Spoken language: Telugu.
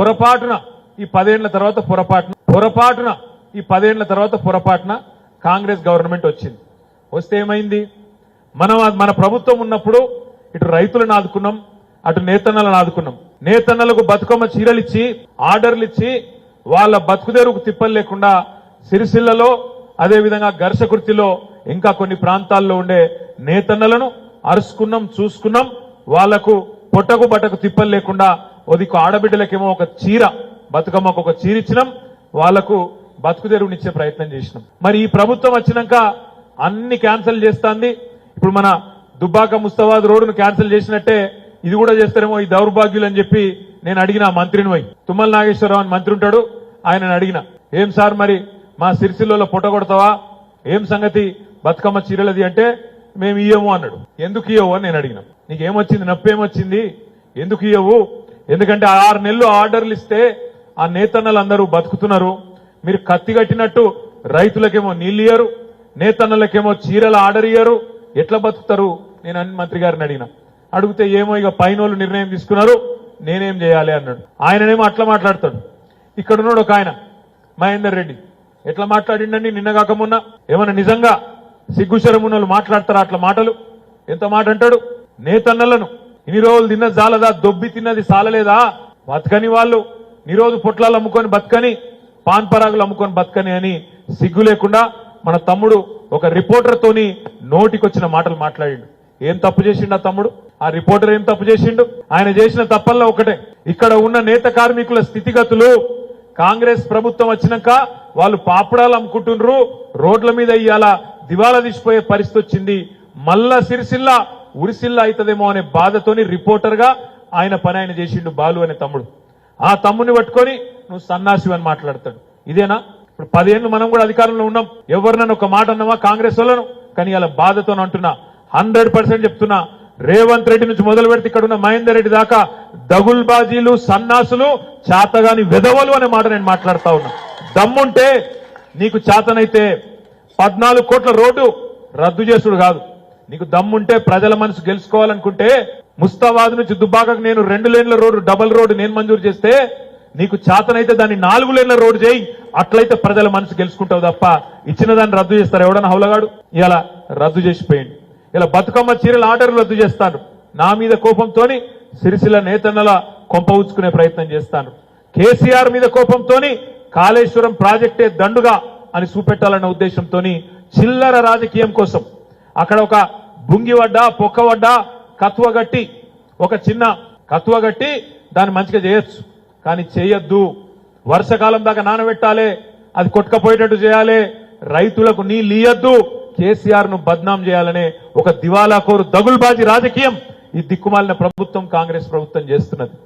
పొరపాటున ఈ పదేళ్ళ తర్వాత పొరపాటున పొరపాటున ఈ పదేళ్ళ తర్వాత పొరపాటున కాంగ్రెస్ గవర్నమెంట్ వచ్చింది. వస్తే ఏమైంది? మనం మన ప్రభుత్వం ఉన్నప్పుడు ఇటు రైతులను ఆదుకున్నాం అటు నేతన్నలను ఆదుకున్నాం. నేతన్నలకు బతుకమ్మ చీరలు ఇచ్చి ఆర్డర్లు ఇచ్చి వాళ్ళ బతుకుదేరుకు తిప్పలు లేకుండా సిరిసిల్లలో అదేవిధంగా ఘర్షకృతిలో ఇంకా కొన్ని ప్రాంతాల్లో ఉండే నేతన్నలను అరుసుకున్నాం చూసుకున్నాం. వాళ్ళకు పొట్టకు బట్టకు తిప్పలు లేకుండా ఒదికు ఆడబిడ్డలకేమో ఒక చీర బతుకమ్మకు ఒక చీర ఇచ్చినాం. వాళ్ళకు బతుకుదెరువునిచ్చే ప్రయత్నం చేసినాం. మరి ఈ ప్రభుత్వం వచ్చినాక అన్ని క్యాన్సిల్ చేస్తాంది. ఇప్పుడు మన దుబ్బాక ముస్తాబాద్ రోడ్డును క్యాన్సిల్ చేసినట్టే ఇది కూడా చేస్తారేమో ఈ దౌర్భాగ్యులు అని చెప్పి నేను అడిగిన మంత్రిని పోయి. తుమ్మల నాగేశ్వరరావు అని మంత్రి ఉంటాడు ఆయన అడిగిన. ఏం సార్ మరి మా సిరిసిల్లలో పొట్ట కొడతావా? ఏం సంగతి? బతుకమ్మ చీరలది అంటే మేము ఇయ్యము అన్నాడు. ఎందుకు ఇయ్యవు అని నేను అడిగిన. నీకేమొచ్చింది? నప్పేమొచ్చింది? ఎందుకు ఇయ్యవు? ఎందుకంటే ఆరు నెలలు ఆర్డర్లు ఇస్తే ఆ నేతన్నలందరూ బతుకుతున్నారు. మీరు కత్తి కట్టినట్టు రైతులకేమో నీళ్ళు ఇయ్యరు నేతన్నలకేమో చీరల ఆర్డర్ ఇయ్యరు. ఎట్లా బతుకుతారు? నేను అన్ని మంత్రి గారిని అడిగిన. అడిగితే ఏమో ఇక పైన నిర్ణయం తీసుకున్నారు నేనేం చేయాలి అన్నాడు. ఆయననేమో అట్లా మాట్లాడతాడు. ఇక్కడ ఉన్నాడు ఒక ఆయన మహేందర్ రెడ్డి. ఎట్లా మాట్లాడిండండి? నిన్న కాకమున్న ఏమన్నా నిజంగా సిగ్గుశరమున్నలు వాళ్ళు మాట్లాడతారా అట్లా మాటలు? ఎంత మాట అంటాడు నేతన్నలను ఇన్ని రోజులు తిన్న జాలదా దొబ్బి తిన్నది సాలలేదా? బతకని వాళ్ళు. నీ రోజు పొట్లాలు అమ్ముకొని బతకని పాన్ పరాగులు అమ్ముకొని బతకని అని సిగ్గు లేకుండా మన తమ్ముడు ఒక రిపోర్టర్ తోని నోటికొచ్చిన మాటలు మాట్లాడిండు. ఏం తప్పు చేసిండు ఆ తమ్ముడు? ఆ రిపోర్టర్ ఏం తప్పు చేసిండు? ఆయన చేసిన తప్పల్లో ఒకటే. ఇక్కడ ఉన్న నేత కార్మికుల స్థితిగతులు కాంగ్రెస్ ప్రభుత్వం వచ్చినాక వాళ్ళు పాపడాలు అమ్ముకుంటుండ్రు. రోడ్ల మీద ఇవాళ దివాలా తీసిపోయే పరిస్థితి వచ్చింది. మళ్ళా సిరిసిల్ల ఉరిసిల్ల అవుతుందేమో అనే బాధతోని రిపోర్టర్గా ఆయన పని ఆయన చేసిండు బాలు అనే తమ్ముడు. ఆ తమ్ముని పట్టుకొని నువ్వు సన్నాసి అని మాట్లాడతాడు. ఇదేనా? ఇప్పుడు పదేళ్ళు మనం కూడా అధికారంలో ఉన్నాం. ఎవరినైనా ఒక మాట అన్నామా కాంగ్రెస్ వాళ్ళను? కానీ అలా బాధతో అంటున్నా. హండ్రెడ్ పర్సెంట్ చెప్తున్నా. రేవంత్ రెడ్డి నుంచి మొదలు పెడితే ఇక్కడ ఉన్న మహేందర్ రెడ్డి దాకా దగుల్బాజీలు సన్నాసులు చాతగాని వెదవలు అనే మాట నేను మాట్లాడుతా ఉన్నా. దమ్ముంటే నీకు చేతనైతే పద్నాలుగు కోట్ల రోడ్డు రద్దు చేసుడు కాదు. నీకు దమ్ముంటే ప్రజల మనసు గెలుచుకోవాలనుకుంటే ముస్తాబాద్ నుంచి దుబ్బాకకు నేను రెండు లేన్ల రోడ్డు డబల్ రోడ్డు నేను మంజూరు చేస్తే నీకు చేతనైతే దాన్ని నాలుగు లేన్ల రోడ్డు చేయి. అట్లయితే ప్రజల మనసు గెలుచుకుంటావు తప్ప ఇచ్చిన దాన్ని రద్దు చేస్తారు ఎవడన్నా హౌలగాడు? ఇలా రద్దు చేసిపోయింది ఇలా బతుకమ్మ చీరల ఆర్డర్లు రద్దు చేస్తాను నా మీద కోపంతోని సిరిసిల నేతన్నల కొంప ఉంచుకునే ప్రయత్నం చేస్తాను కేసీఆర్ మీద కోపంతోని కాళేశ్వరం ప్రాజెక్టే దండుగా అని చూపెట్టాలన్న ఉద్దేశంతోని చిల్లర రాజకీయం కోసం అక్కడ ఒక బుంగివడ్డ పొక్కవడ్డ కత్వగట్టి ఒక చిన్న కత్వగట్టి దాన్ని మంచిగా చేయొచ్చు. కానీ చేయొద్దు. వర్షకాలం దాకా నానబెట్టాలి అది కొట్టుకపోయేటట్టు చేయాలి. రైతులకు నీళ్ళు ఇయ్యద్దు. కేసీఆర్ను బద్నాం చేయాలనే ఒక దివాలాకోరు దగుల్బాజీ రాజకీయం ఈ దిక్కుమాలిన ప్రభుత్వం కాంగ్రెస్ ప్రభుత్వం చేస్తున్నది.